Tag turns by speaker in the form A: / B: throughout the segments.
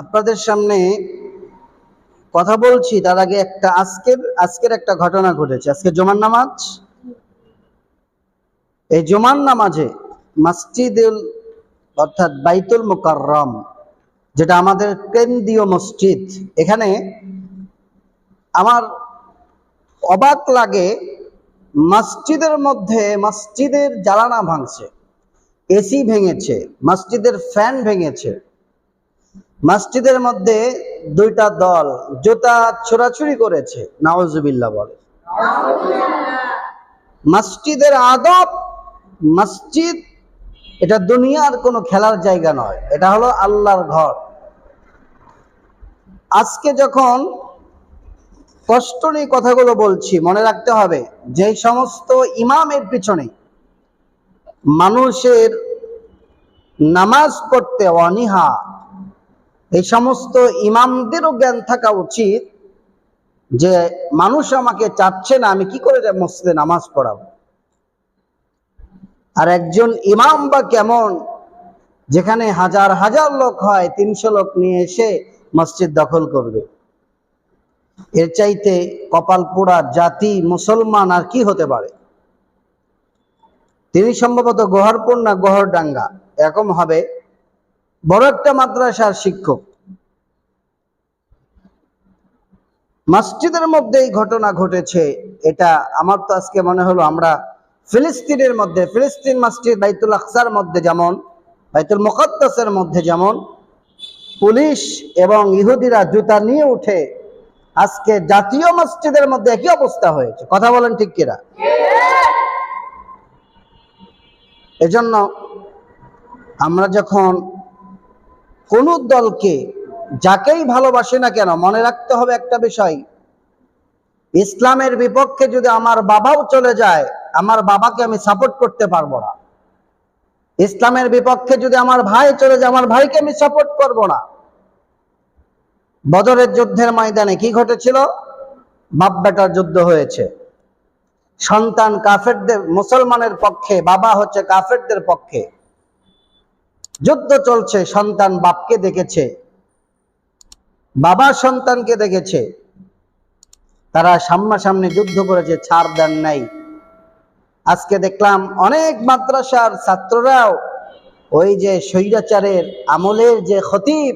A: আপনাদের সামনে কথা বলছি তার আগে একটা আজকের আজকের একটা ঘটনা ঘটেছে। আজকে জমান নামাজ। এই জুমার নামাজে মসজিদুল অর্থাৎ বাইতুল মুকাররম যেটা আমাদের কেন্দ্রীয় মসজিদ এখানে আমার অবাক লাগে মসজিদের মধ্যে মসজিদের জ্বালানা ভাঙছে এসি ভেঙেছে মসজিদের ফ্যান ভেঙেছে। মসজিদের মধ্যে দুইটা দল জুতা ছোড়াছুড়ি করেছে নওয়াজুবিল্লাহ বলে। মসজিদের আদব মসজিদ, এটা দুনিয়ার কোনো খেলার জায়গা নয়, এটা হলো আল্লাহর ঘর। আজকে যখন কষ্ট নিয়ে কথাগুলো বলছি, মনে রাখতে হবে, যে সমস্ত ইমামের পিছনে মানুষের নামাজ পড়তে অনীহা, এই সমস্ত ইমামদেরও জ্ঞান থাকা উচিত যে, মানুষ আমাকে চাচ্ছে না, আমি কি করে মসজিদে নামাজ পড়াবো? আর একজন ইমাম বা কেমন? যেখানে হাজার হাজার লোক হয়, তিনশো লোক নিয়ে এসে মসজিদ দখল করবে। এর চাইতে কপাল পোড়া জাতি মুসলমান আর কি হতে পারে? তিনি সম্ভবত গোহরপুর না গোহরডাঙ্গা? এরকম হবে। বড় একটা মাদ্রাসার শিক্ষক। মসজিদের মধ্যে এই ঘটনা ঘটেছে। এটা আমার তো আজকে মনে হলো আমরা ফিলিস্তিনের মধ্যে, ফিলিস্তিন মসজিদ বাইতুল আকসার মধ্যে যেমন, বাইতুল মুকদ্দাসের মধ্যে যেমন, পুলিশ এবং ইহুদিরা জুতা নিয়ে উঠে আজকে জাতীয় মসজিদের মধ্যে একই অবস্থা হয়েছে। কথা বলেন ঠিক কিরা এজন্য আমরা যখন কোন দলকে যাকেই ভালোবাসি না কেন, মনে রাখতে হবে একটা বিষয় ইসলামের বিপক্ষে যদি আমার বাবাও চলে যায়, আমার বাবাকে আমি সাপোর্ট করতে পারব না। ইসলামের বিপক্ষে যদি আমার ভাই চলে যায়, আমার ভাইকে আমি সাপোর্ট করব না। বদরের যুদ্ধের ময়দানে কি ঘটেছিল? বাপ বেটার যুদ্ধ হয়েছে। সন্তান কাফেরদের, মুসলমানের পক্ষে, বাবা হচ্ছে কাফেরদের পক্ষে। যুদ্ধ চলছে, সন্তান বাপকে দেখেছে। বাবা সন্তানকে দেখেছে। তারা সামনাসামনি যুদ্ধ করেছে, ছাড় দেন নাই। আজকে দেখলাম অনেক মাদ্রাসার ছাত্ররাও ওই যে স্বৈরাচারের আমলের যে খতিব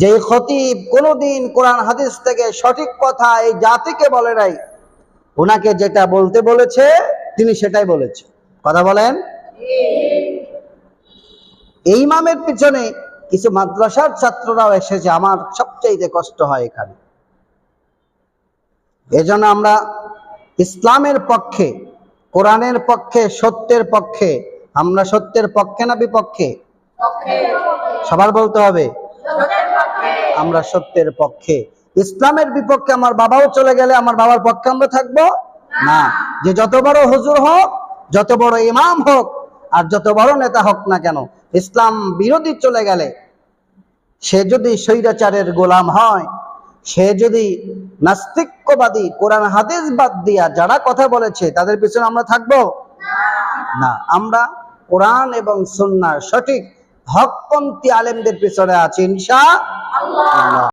A: যে খতিব কোনোদিন কোরআন হাদিস থেকে সঠিক কথা এই জাতিকে বলে নাই। ওনাকে যেটা বলতে বলেছে, তিনি সেটাই বলেছে। কথা বলেন। এই ইমামের পিছনে কিছু মাদ্রাসার ছাত্ররাও এসেছে, আমার সবচাইতে কষ্ট হয় এখানে। এজন্য আমরা ইসলামের পক্ষে, কোরআনের পক্ষে, সত্যের পক্ষে, আমরা সত্যের পক্ষে না বিপক্ষে? সবার বলতে হবে, আমরা সত্যের পক্ষে। ইসলামের বিপক্ষে আমার বাবাও চলে গেলে আমার বাবার পক্ষে আমরা থাকব? না। যে যত বড় হুজুর হোক, যত বড় ইমাম হোক, আর যত বড় নেতা হোক না কেন, ইসলাম বিরোধী চলে গেলে সে যদি স্বৈরাচারের গোলাম হয় সে যদি নাস্তিক্যবাদী, কোরআন, হাদিস বাদ দিয়া যারা কথা বলেছে, তাদের পিছনে আমরা থাকব? না। আমরা কোরআন এবং সন্ন্যার সঠিক হকপন্থী আলেমদের পিছনে আছি, ইনশা